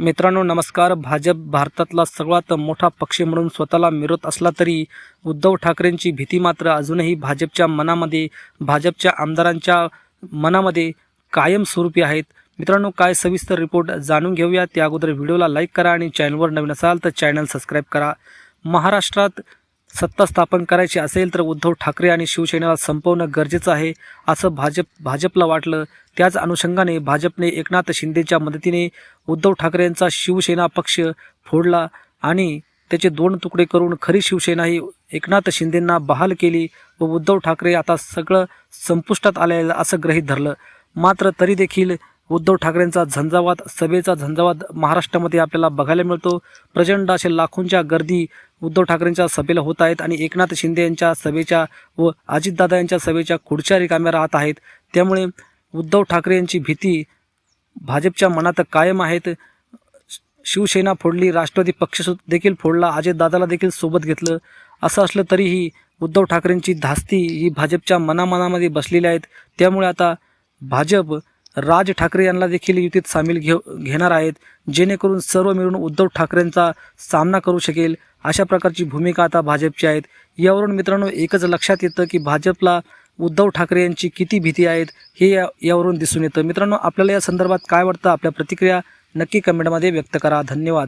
मित्रांनो नमस्कार. भाजप भारतातला सगळ्यात मोठा पक्ष म्हणून स्वतःला मिरवत असला तरी उद्धव ठाकरेंची भीती मात्र अजूनही भाजपच्या मनामध्ये भाजपच्या आमदारांच्या मनामध्ये कायमस्वरूपी आहेत. मित्रांनो काय सविस्तर रिपोर्ट जाणून घेऊया. त्या अगोदर व्हिडिओला लाईक करा आणि चॅनलवर नवीन असाल तर चॅनल सबस्क्राईब करा. महाराष्ट्रात सत्ता स्थापन करायची असेल तर उद्धव ठाकरे आणि शिवसेनेला संपवणं गरजेचं आहे असं भाजप भाजपला वाटलं. त्याच अनुषंगाने भाजपने एकनाथ शिंदेच्या मदतीने उद्धव ठाकरे यांचा शिवसेना पक्ष फोडला आणि त्याचे दोन तुकडे करून खरी शिवसेना ही एकनाथ शिंदेंना बहाल केली व उद्धव ठाकरे आता सगळं संपुष्टात आलेलं असं ग्रहीत धरलं. मात्र तरी देखील उद्धव ठाकरेंचा झंझावात सभेचा झंझावात महाराष्ट्रामध्ये आपल्याला बघायला मिळतो. प्रचंड असे लाखोंच्या गर्दी उद्धव ठाकरेंच्या सभेला होत आहेत आणि एकनाथ शिंदे यांच्या सभेच्या व अजितदादा यांच्या सभेच्या खुर्च्या रिकाम्या राहत आहेत. त्यामुळे उद्धव ठाकरे यांची भीती भाजपच्या मनात कायम आहेत. शिवसेना फोडली राष्ट्रवादी पक्ष देखील फोडला अजितदादाला देखील सोबत घेतलं. असं असलं तरीही उद्धव ठाकरेंची धास्ती ही भाजपच्या मनामनामध्ये बसलेली आहेत. त्यामुळे आता भाजप राज ठाकरे यांना देखील युतीत सामील घेऊ घेणार आहेत जेणेकरून सर्व मिळून उद्धव ठाकरेंचा सामना करू शकेल. अशा प्रकारची भूमिका आता भाजपची आहेत. यावरून मित्रांनो एकच लक्षात येतं की भाजपला उद्धव ठाकरे यांची किती भीती आहेत हे या यावरून दिसून येतं. मित्रांनो आपल्याला या संदर्भात काय वाटतं आपल्या प्रतिक्रिया नक्की कमेंटमध्ये व्यक्त करा. धन्यवाद.